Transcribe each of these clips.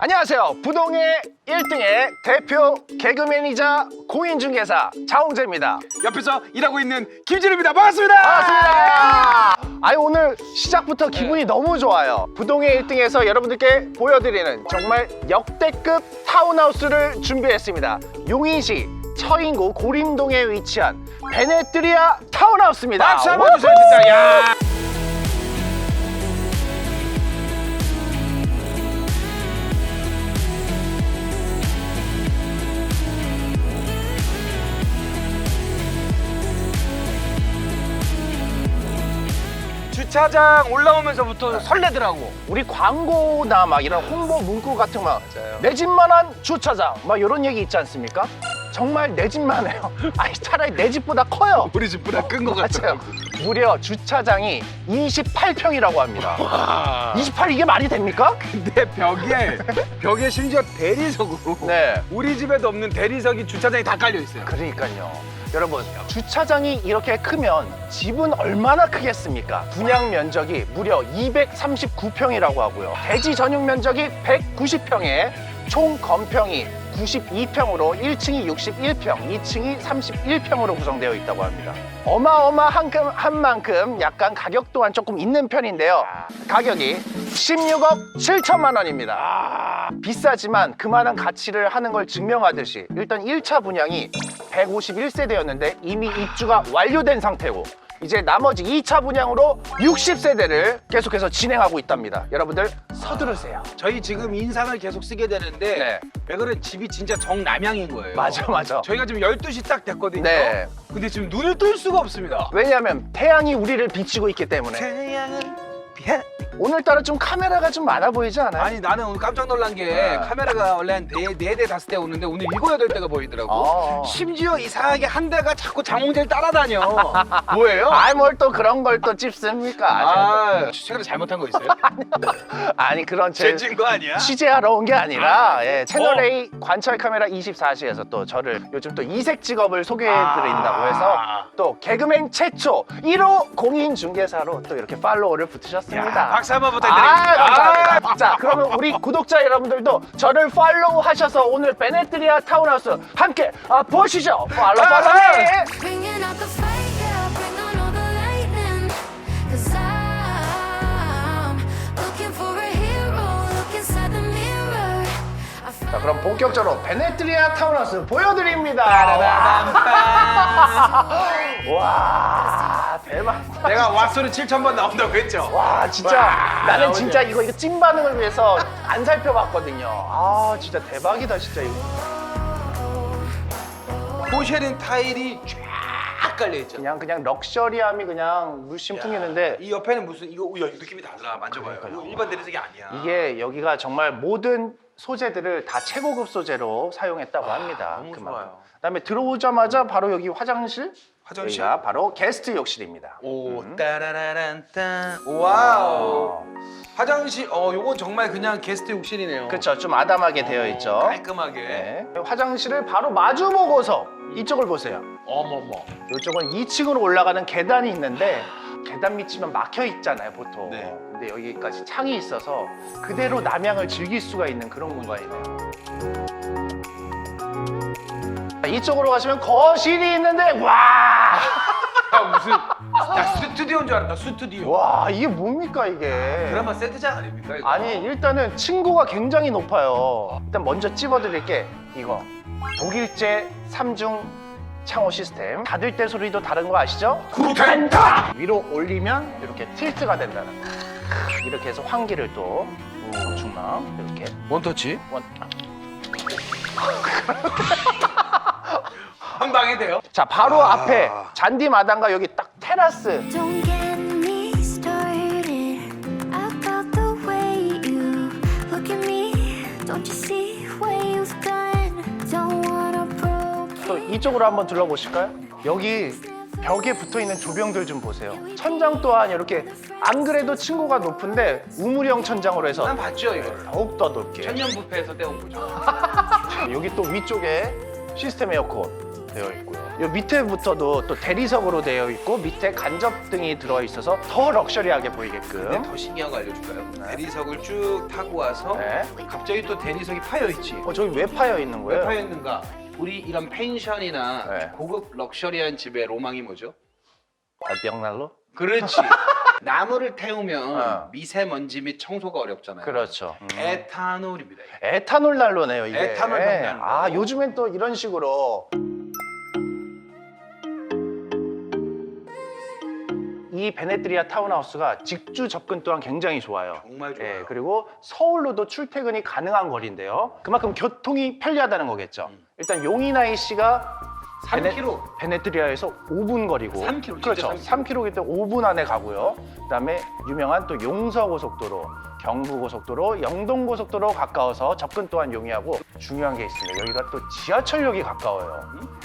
안녕하세요. 부동의 1등의 대표 개그맨이자 공인중개사 장홍재입니다. 옆에서 일하고 있는 김진우입니다. 반갑습니다. 반갑습니다. 아니 오늘 시작부터 기분이 너무 좋아요. 부동의 1등에서 여러분들께 보여드리는 정말 역대급 타운하우스를 준비했습니다. 용인시 처인구 고림동에 위치한 베네트리아 타운하우스입니다. 박수 한번 주세요, 진짜. 야. 주차장 올라오면서부터 설레더라고. 우리 광고나 막 이런 홍보 문구 같은 거내 집만한 주차장 막 이런 얘기 있지 않습니까? 정말 내 집만 해요. 아니 차라리 내 집보다 커요. 우리 집보다 큰거 맞아요. 같아요. 무려 주차장이 28평이라고 합니다. 와. 28 이게 말이 됩니까? 근데 벽에 벽에 심지어 대리석으로 네. 우리 집에도 없는 대리석이 주차장에 다 깔려 있어요. 그러니까요. 여러분, 주차장이 이렇게 크면 집은 얼마나 크겠습니까? 분양 면적이 무려 239평이라고 하고요. 대지 전용 면적이 190평에 총 건평이 92평으로 1층이 61평, 2층이 31평으로 구성되어 있다고 합니다. 어마어마한 큼- 한 만큼 약간 가격 또한 조금 있는 편인데요. 가격이 16억 7천만 원입니다. 아, 비싸지만 그만한 가치를 하는 걸 증명하듯이 일단 1차 분양이 151세대였는데 이미 입주가 완료된 상태고 이제 나머지 2차 분양으로 60세대를 계속해서 진행하고 있답니다. 여러분들 서두르세요. 저희 지금 인상을 계속 쓰게 되는데 네. 왜 그런 집이 진짜 정남향인 거예요. 맞아, 맞아. 저희가 지금 12시 딱 됐거든요. 네. 근데 지금 눈을 뜰 수가 없습니다. 왜냐하면 태양이 우리를 비치고 있기 때문에 태양은 비 해. 오늘따라 좀 카메라가 좀 많아 보이지 않아요? 아니 나는 오늘 깜짝 놀란 게 네. 카메라가 원래 한 네, 네 대, 다섯 대 오는데 오늘 일곱, 여덟 대가 보이더라고. 어. 심지어 이상하게 한 대가 자꾸 장홍재를 따라다녀. 뭐예요? 아이 뭘 또 그런 걸 또 찝습니까? 아, 최근에 잘못한 거 있어요? 아니 그런 제 죄진 거 아니야? 취재하러 온 게 아니라 예, 채널 어. A 관찰 카메라 24시에서 또 저를 요즘 또 이색 직업을 소개해 드린다고 해서 아. 또 개그맨 최초 1호 공인 중개사로 또 이렇게 팔로워를 붙으셨습니다. 야, 박수 한번 아, 부탁드립니다. 감사합니다. 자, 그러면 우리 구독자 여러분들도 저를 팔로우 하셔서 오늘 베네트리아 타운하우스 함께 아, 보시죠. 팔로우, 아, 팔로우. Bringing out the fire, 자, 그럼 본격적으로 베네트리아 타운하우스 보여드립니다. 와, 대박. 내가 왓소리 7,000번 나온다고 했죠? 와, 진짜 와, 나는. 진짜 이거 이거 찐 반응을 위해서 안 살펴봤거든요. 아, 진짜 대박이다, 진짜 이거. 포쉐린 타일이 쫙 깔려있죠? 그냥 그냥 럭셔리함이 그냥 물씬 풍기는데 이 옆에는 무슨 이거 야, 느낌이 달라 만져봐요 이거 일반 대리석이 아니야 이게 여기가 정말 모든 소재들을 다 최고급 소재로 사용했다고 합니다. 너무 그만큼. 좋아요. 그다음에 들어오자마자 바로 여기 화장실. 화장실? 여기가 바로 게스트 욕실입니다. 오 음. 따라라란따 와우 화장실 어 요건 정말 그냥 게스트 욕실이네요 그렇죠. 좀 아담하게 되어 있죠. 깔끔하게 네. 화장실을 바로 마주 보고서 이쪽을 보세요. 어머머 이쪽은 2층으로 올라가는 계단이 있는데 계단 밑이면 막혀 있잖아요, 보통. 네. 근데 여기까지 창이 있어서 그대로 남향을 즐길 수가 있는 그런 공간이네요. 자, 이쪽으로 가시면 거실이 있는데 와! 야 무슨 야 스튜디오인 줄 알았다 스튜디오 와, 이게 뭡니까 이게? 드라마 세트장 아닙니까 이거? 아니, 일단은 층고가 굉장히 높아요. 일단 먼저 찝어드릴 게 이거. 독일제 3중 창호 시스템. 닫을 때 소리도 다른 거 아시죠? 구텐다 위로 올리면 이렇게 틸트가 된다는 거. 이렇게 해서 환기를 또 중망 이렇게 원터치 원. 한 방에 돼요? 자 바로 아. 앞에 잔디 마당과 여기 딱 테라스 Don't get me started about the way you look at me. Don't you see what you've done? Don't wanna broke 또 이쪽으로 한번 둘러보실까요? 여기 벽에 붙어 있는 조명들 좀 보세요. 천장 또한 이렇게 안 그래도 층고가 높은데 우물형 천장으로 해서 난 봤죠 이거를 더욱 더 높게. 천년 부페에서 떼온 거죠 여기 또 위쪽에 시스템 에어컨 되어 있고요. 요 밑에부터도 또 대리석으로 되어 있고 밑에 간접 등이 들어 있어서 더 럭셔리하게 보이게끔. 더 신기한 거 알려줄까요? 네. 대리석을 쭉 타고 와서 네. 갑자기 또 대리석이 파여 있지. 어, 저기 왜 파여 있는 왜 거예요? 파여 있는가? 우리 이런 펜션이나 네. 고급 럭셔리한 집의 로망이 뭐죠? 아, 벽난로? 그렇지. 나무를 태우면 어. 미세먼지 및 청소가 어렵잖아요. 그렇죠. 에탄올입니다. 에탄올 난로네요, 이게. 에탄올 난로. 아, 요즘엔 또 이런 식으로. 이 베네트리아 타운하우스가 직주 접근 또한 굉장히 좋아요. 정말 좋아요. 예, 그리고 서울로도 출퇴근이 가능한 거리인데요. 그만큼 교통이 편리하다는 거겠죠. 음. 일단 용인아이 씨가 3km. 베네 트리아에서 5분 거리고 3km, 진짜 그렇죠. 3km. 3km이기 때문에 5분 안에 가고요. 그다음에 유명한 또 용서고속도로, 경부고속도로, 영동고속도로 가까워서 접근 또한 용이하고 중요한 게 있습니다. 여기가 또 지하철역이 가까워요.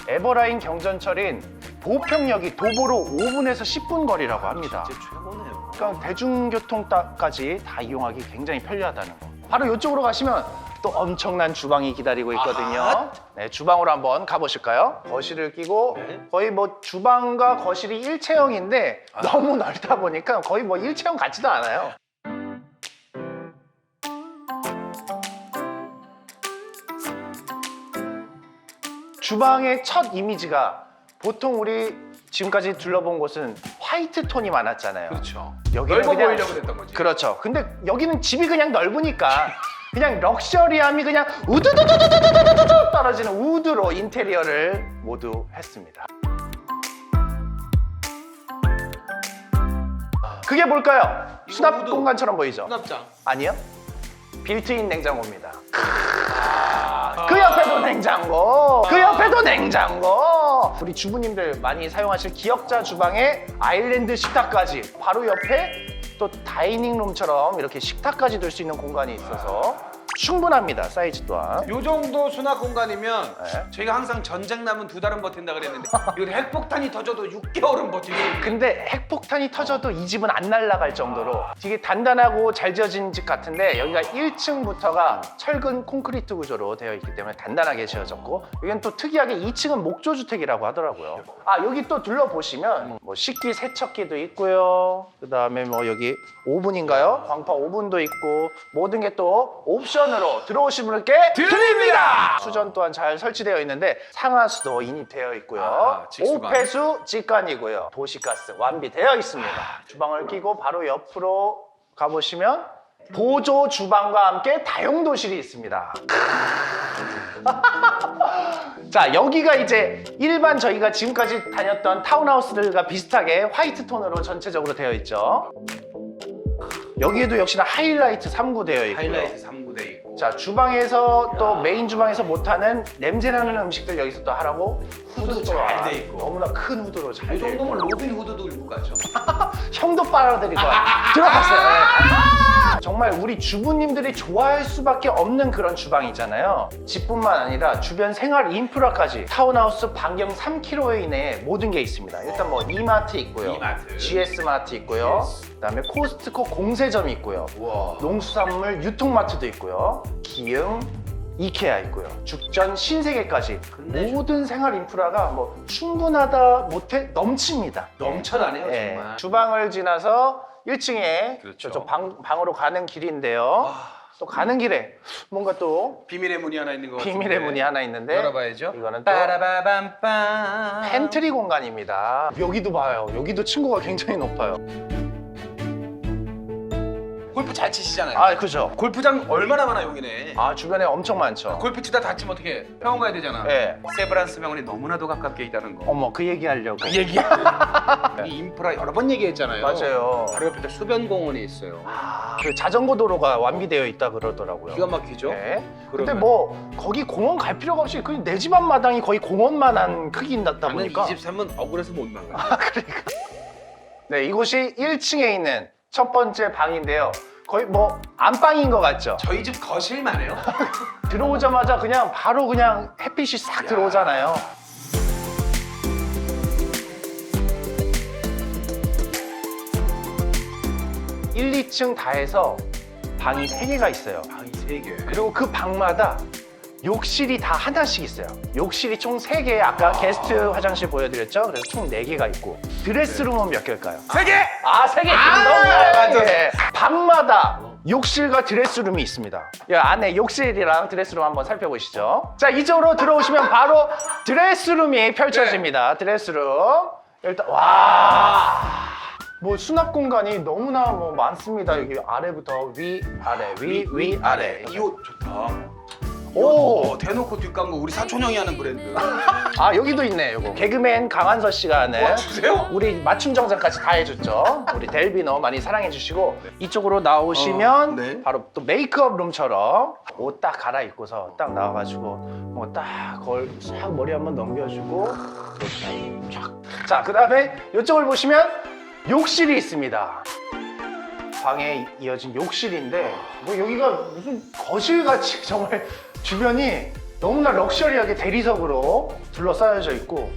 에버라인 경전철인 보평역이 도보로 5분에서 10분 거리라고 합니다. 진짜 최고네요. 그러니까 대중교통까지 다 이용하기 굉장히 편리하다는 거. 바로 이쪽으로 가시면 또 엄청난 주방이 기다리고 있거든요. 아하. 네, 주방으로 한번 가보실까요? 거실을 끼고 네. 거의 뭐 주방과 거실이 일체형인데 아. 너무 넓다 보니까 거의 뭐 일체형 같지도 않아요. 주방의 첫 이미지가 보통 우리 지금까지 둘러본 곳은 화이트 톤이 많았잖아요. 그렇죠. 여기는 넓어 그냥- 보이려고 했던 거지. 그렇죠. 근데 여기는 집이 그냥 넓으니까 그냥 럭셔리함이 그냥 우두두두두두두두 떨어지는 우드로 인테리어를 모두 했습니다. 그게 뭘까요? 이거 수납 우드. 공간처럼 보이죠? 수납장. 아니요. 빌트인 냉장고입니다. 아. 그 옆에도 냉장고, 그 옆에도 냉장고. 우리 주부님들 많이 사용하실 기역자 주방에 아일랜드 식탁까지 바로 옆에 또 다이닝 룸처럼 이렇게 식탁까지 둘 수 있는 공간이 있어서 충분합니다. 사이즈 또한. 요 정도 수납 공간이면 네. 저희가 항상 전쟁 나면 두 달은 버틴다 그랬는데 이거 핵폭탄이 터져도 6개월은 버티고 근데 핵폭탄이 터져도 이 집은 안 날아갈 정도로 되게 단단하고 잘 지어진 집 같은데 여기가 1층부터가 철근 콘크리트 구조로 되어 있기 때문에 단단하게 지어졌고 여기는 또 특이하게 2층은 목조주택이라고 하더라고요. 아 여기 또 둘러보시면 뭐 식기 세척기도 있고요. 그 다음에 뭐 여기 오븐인가요? 광파 오븐도 있고 모든 게 또 옵션 으로 들어오신 분께 드립니다! 수전 또한 잘 설치되어 있는데 상하수도 인입되어 있고요. 아, 직수관. 오폐수 직관이고요. 도시가스 완비되어 있습니다. 주방을 끼고 바로 옆으로 가보시면 보조 주방과 함께 다용도실이 있습니다. 자 여기가 이제 일반 저희가 지금까지 다녔던 타운하우스들과 비슷하게 화이트 톤으로 전체적으로 되어 있죠. 여기에도 역시나 하이라이트 3구 되어 있고요. 하이라이트 3구대 있고 자 주방에서 또 메인 주방에서 못하는 냄새나는 음식들 여기서 또 하라고 후드 잘 또한 돼 있고. 너무나 큰 후드로 이 잘돼 있고 정도면 로빈 후드도 입고 가죠. 형도 빨아드리고 들어갔어요 네. 정말 우리 주부님들이 좋아할 수밖에 없는 그런 주방이잖아요 집뿐만 아니라 주변 생활 인프라까지 타운하우스 반경 3km 이내에 모든 게 있습니다 일단 뭐 이마트 있고요 이마트. GS마트 있고요 그다음에 코스트코 공세점 있고요 우와. 농수산물 유통마트도 있고요. 기흥, 이케아 있고요. 죽전, 신세계까지 끝내줘. 모든 생활 인프라가 뭐 충분하다 못해 넘칩니다. 넘쳐나네요 예, 정말. 주방을 지나서 1층에 그렇죠. 저쪽 방, 방으로 가는 길인데요. 아, 또 가는 길에 뭔가 또 비밀의 문이 하나 있는 것 같은데. 비밀의 문이 하나 있는데 열어봐야죠. 이거는 또 빠라바밤빰. 팬트리 공간입니다. 여기도 봐요. 여기도 층고가 굉장히 높아요. 골프 잘 치시잖아요. 아, 그죠. 골프장 얼마나 많아 여기네. 아, 주변에 엄청 많죠. 골프 치다 다치면 어떻게 병원 가야 되잖아. 예. 세브란스 병원이 너무나도 가깝게 있다는 거. 어머, 그 얘기 하려고. 그 얘기야. 이 인프라 여러 번 얘기했잖아요. 맞아요. 바로 옆에 수변 공원이 있어요. 아, 그 자전거 도로가 완비되어 있다 그러더라고요. 기가 막히죠. 네. 근데 그러면- 뭐 거기 공원 갈 필요가 없이 그냥 내 집 앞 마당이 거의 공원만한 크기다 나는 보니까 이집 살면 억울해서 못 나가. 아, 그러니까. 네, 이곳이 1층에 있는 첫 번째 방인데요. 거의 뭐 안방인 것 같죠? 저희 집 거실만 해요. 들어오자마자 그냥 바로 그냥 햇빛이 싹 들어오잖아요. 일, 2층 다 해서 방이 3개가 있어요. 방이 세 개. 그리고 그 방마다 욕실이 다 하나씩 있어요. 욕실이 총 3개, 아까 게스트 화장실 보여드렸죠? 그래서 총 4개가 있고. 드레스룸은 몇 개일까요? 세 개. 아, 3개! 아, 너무 맞아. 예. 방마다 욕실과 드레스룸이 있습니다. 이 안에 욕실이랑 드레스룸 한번 살펴보시죠. 자, 이쪽으로 들어오시면 바로 드레스룸이 펼쳐집니다. 드레스룸. 일단, 와. 뭐 수납 공간이 너무나 뭐 많습니다. 여기 아래부터 위, 아래, 위, 위, 아래. 이 옷 좋다. 오! 어, 대놓고 뒷광고 우리 사촌 형이 하는 브랜드. 아 여기도 있네 요거 개그맨 강한서 씨가 하는 어, 주세요? 우리 맞춤 정상까지 다 해줬죠 우리 델비너 많이 사랑해 주시고 이쪽으로 나오시면 어, 네. 바로 또 메이크업 룸처럼 옷 딱 갈아입고서 딱 나와가지고 뭐딱 거울 싹 머리 한번 넘겨주고 자 그 다음에 이쪽을 보시면 욕실이 있습니다 방에 이어진 욕실인데 뭐 여기가 무슨 거실같이 정말 주변이 너무나 럭셔리하게 대리석으로 둘러싸여져 있고.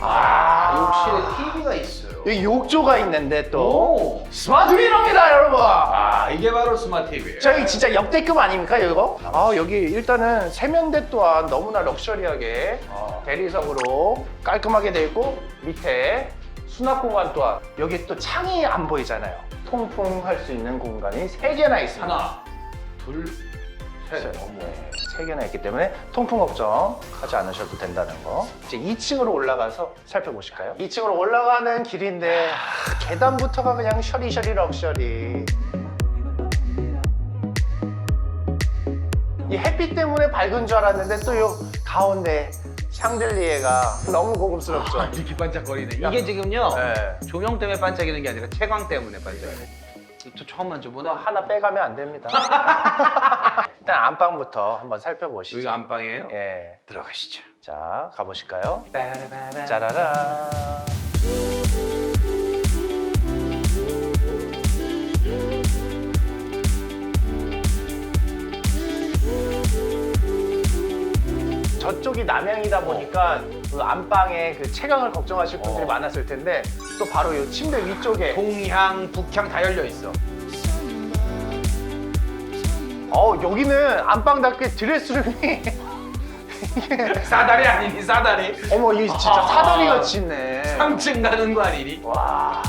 아. 욕실에 TV가 있어요. 여기 욕조가 있는데 또. 오. 스마트 미러입니다 여러분. 아 이게 바로 스마트 TV예요. 저희 진짜 역대급 아닙니까 이거? 아 여기 일단은 세면대 또한 너무나 럭셔리하게 어, 대리석으로 깔끔하게 돼 있고 밑에 수납 공간 또한. 여기 또 창이 안 보이잖아요. 통풍할 수 있는 공간이 세 개나 있습니다. 하나, 둘, 셋. 네, 세 개나 있기 때문에 통풍 걱정하지 않으셔도 된다는 거. 이제 2층으로 올라가서 살펴보실까요? 2층으로 올라가는 길인데 아, 계단부터가 그냥 셔리셔리 럭셔리. 이 햇빛 때문에 밝은 줄 알았는데 또 요 가운데 샹들리에가 너무 고급스럽죠. 아, 이렇게 반짝거리네. 이게 지금요 네. 조명 때문에 반짝이는 게 아니라 채광 때문에 반짝이네. 저 처음 만져보나? 뭐 하나 빼가면 안 됩니다. 일단 안방부터 한번 살펴보시죠. 여기가 안방이에요? 예. 들어가시죠. 자, 가보실까요? 빠라바라. 짜라라. 저쪽이 남향이다 보니까 그 안방에 그 채광을 걱정하실 분들이 어. 많았을 텐데 또 바로 이 침대 위쪽에 동향, 북향 다 열려 있어. 어 여기는 안방답게 드레스룸이 사다리 아니니 사다리. 어머 이 진짜 아. 사다리 같이 있네 3층 가는 거 아니니? 와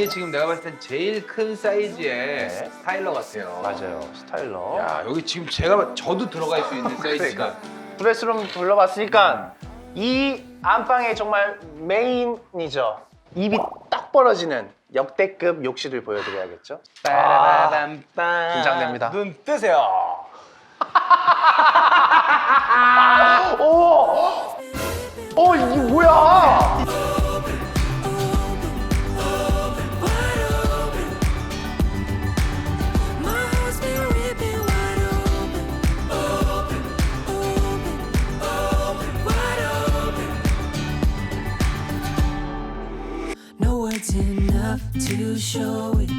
이게 지금 내가 봤을 땐 제일 큰 사이즈의 스타일러 같아요. 맞아요 스타일러 야 여기 지금 제가 봤- 저도 들어갈 수 있는 사이즈가 드레스룸 둘러봤으니까 이 안방의 정말 메인이죠. 입이 딱 벌어지는 역대급 욕실을 보여드려야겠죠. 빠라바밤빰. 긴장됩니다. 눈 뜨세요. 오! 어, 이게 뭐야? To show it.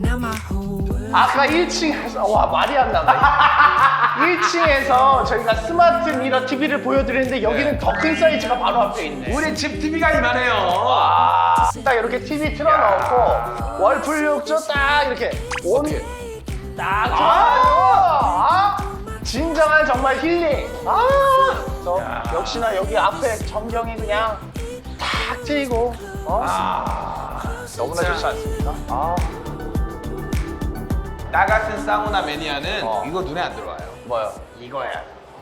Now my whole world. 아까 1층에서 와 말이 안 나가. 1층에서 저희가 스마트 미러 TV를 보여드렸는데 여기는 더 큰 사이즈가 바로 앞에 있네. 우리 집 TV가 이만해요. 아, 딱 이렇게 TV 틀어놓고 월풀 욕조 딱 이렇게 온딱 아, 아, 진정한 정말 힐링. 아, 저 역시나 여기 앞에 전경이 그냥 탁 트이고 어? 아, 너무나 진짜. 좋지 않습니까? 아, 나 같은 사우나 매니아는 어. 이거 눈에 안 들어와요. 뭐요? 이거야.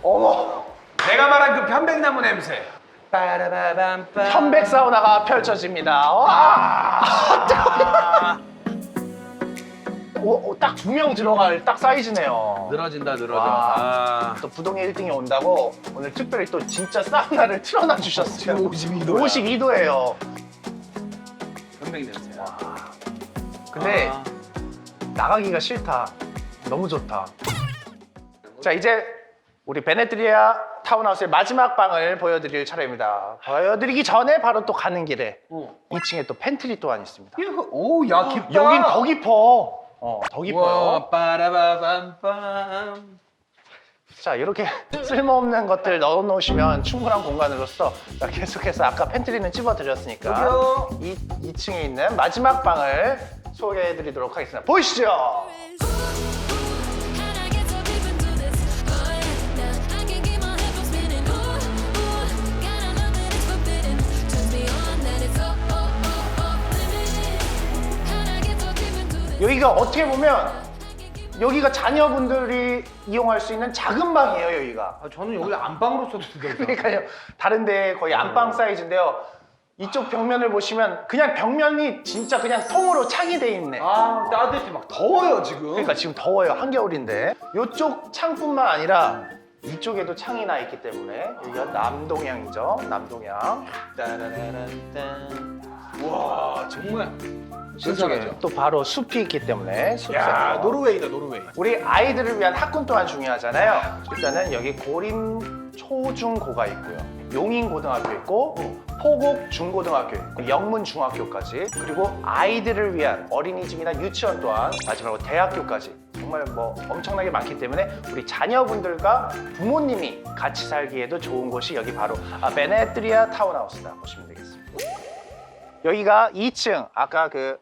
어머, 내가 말한 그 편백나무 냄새. 빠라바밤빰. 편백 사우나가 펼쳐집니다. 와, 딱두 명 들어갈 딱 사이즈네요. 늘어진다 늘어져. 와. 아. 또 부동의 1등이 온다고 오늘 특별히 또 진짜 사우나를 틀어놔 주셨어요. 52 도야. 52도예요. 편백 냄새야. 근데 아. 나가기가 싫다. 너무 좋다. 자 이제 우리 베네트리아 타운하우스의 마지막 방을 보여드릴 차례입니다. 보여드리기 전에 바로 또 가는 길에 어. 2층에 또 팬트리 또한 있습니다. 오, 야 깊다. 여긴 더 깊어. 어, 더 깊어요. 와. 자 이렇게 쓸모없는 것들 넣어 놓으시면 충분한 공간으로서 자, 계속해서 아까 팬트리는 찝어 드렸으니까 여기요. 이 2층에 있는 마지막 방을 소개해 드리도록 하겠습니다. 보이시죠? Oh oh, oh, oh, oh? 여기가 어떻게 보면 여기가 자녀분들이 이용할 수 있는 작은 방이에요 여기가. 아, 저는 여기 안방으로 써도 되겠다. 그러니까요 다른데 거의 안방 사이즈인데요. 이쪽 벽면을 보시면 그냥 벽면이 진짜 그냥 통으로 창이 돼 있네. 아 따뜻해 막 더워요 지금. 그러니까 지금 더워요 한겨울인데 이쪽 창뿐만 아니라 이쪽에도 창이 나 있기 때문에 여기가 남동향이죠 남동향 따라라란딴. 와 정말 신선하죠. 또 바로 숲이 있기 때문에 숲 야. 노르웨이다 노르웨이. 우리 아이들을 위한 학군 또한 중요하잖아요 일단은 여기 고림 초중고가 있고요 용인 고등학교 있고 포곡 중고등학교 있고 영문 중학교까지 그리고 아이들을 위한 어린이집이나 유치원 또한 마지막으로 대학교까지 정말 뭐 엄청나게 많기 때문에 우리 자녀분들과 부모님이 같이 살기에도 좋은 곳이 여기 바로 아, 베네트리아 타운하우스다 보시면 되겠습니다. 여기가 2층 아까 그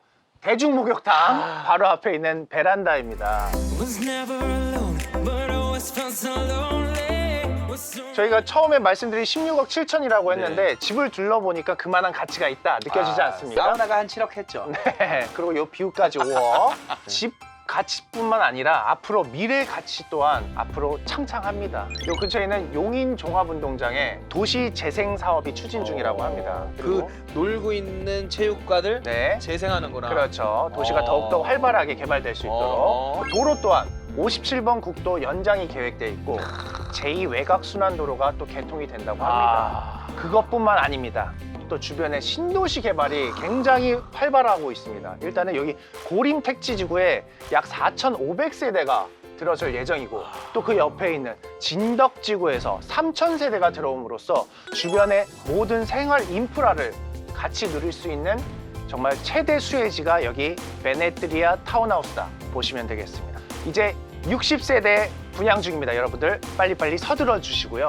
대중 목욕탕 바로 앞에 있는 베란다입니다. Was never alone, but always felt so lonely. Was so 저희가 처음에 말씀드린 16억 7천이라고 했는데 집을 둘러보니까 그만한 가치가 있다 느껴지지 않습니까? 사우나가 한 7억 했죠. 네, 그리고 요 뷰까지 5억. 집 가치뿐만 아니라 앞으로 미래 가치 또한 앞으로 창창합니다. 요 근처에는 용인 종합운동장에 도시 재생 사업이 추진 중이라고 합니다. 그 그리고 놀고 있는 체육관을 네, 재생하는 거나. 그렇죠. 도시가 어. 더욱더 활발하게 개발될 수 있도록 어. 도로 또한 57번 국도 연장이 계획돼 있고 제2 외곽 순환도로가 또 개통이 된다고 합니다. 아. 그것뿐만 아닙니다. 또 주변에 신도시 개발이 굉장히 활발하고 있습니다. 일단은 여기 고림 택지 지구에 약 4,500세대가 들어설 예정이고 또 그 옆에 있는 진덕 지구에서 3,000세대가 들어옴으로써 주변의 모든 생활 인프라를 같이 누릴 수 있는 정말 최대 수혜지가 여기 베네트리아 타운하우스다 보시면 되겠습니다. 이제 60세대 분양 중입니다, 여러분들. 빨리빨리 서둘러 주시고요.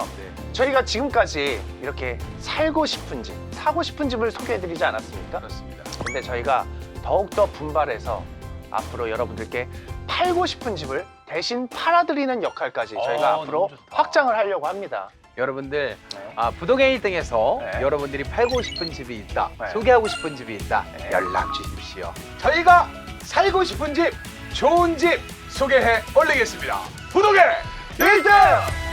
저희가 지금까지 이렇게 살고 싶은 집, 사고 싶은 집을 소개해드리지 않았습니까? 그렇습니다. 근데 저희가 더욱더 분발해서 앞으로 여러분들께 팔고 싶은 집을 대신 팔아드리는 역할까지 저희가 어, 앞으로 너무 좋다. 확장을 하려고 합니다. 여러분들 네. 아, 부동의 1등에서 네. 여러분들이 팔고 싶은 집이 있다, 네. 소개하고 싶은 집이 있다, 네. 연락 주십시오. 저희가 살고 싶은 집, 좋은 집 소개해 올리겠습니다. 부동의 1등!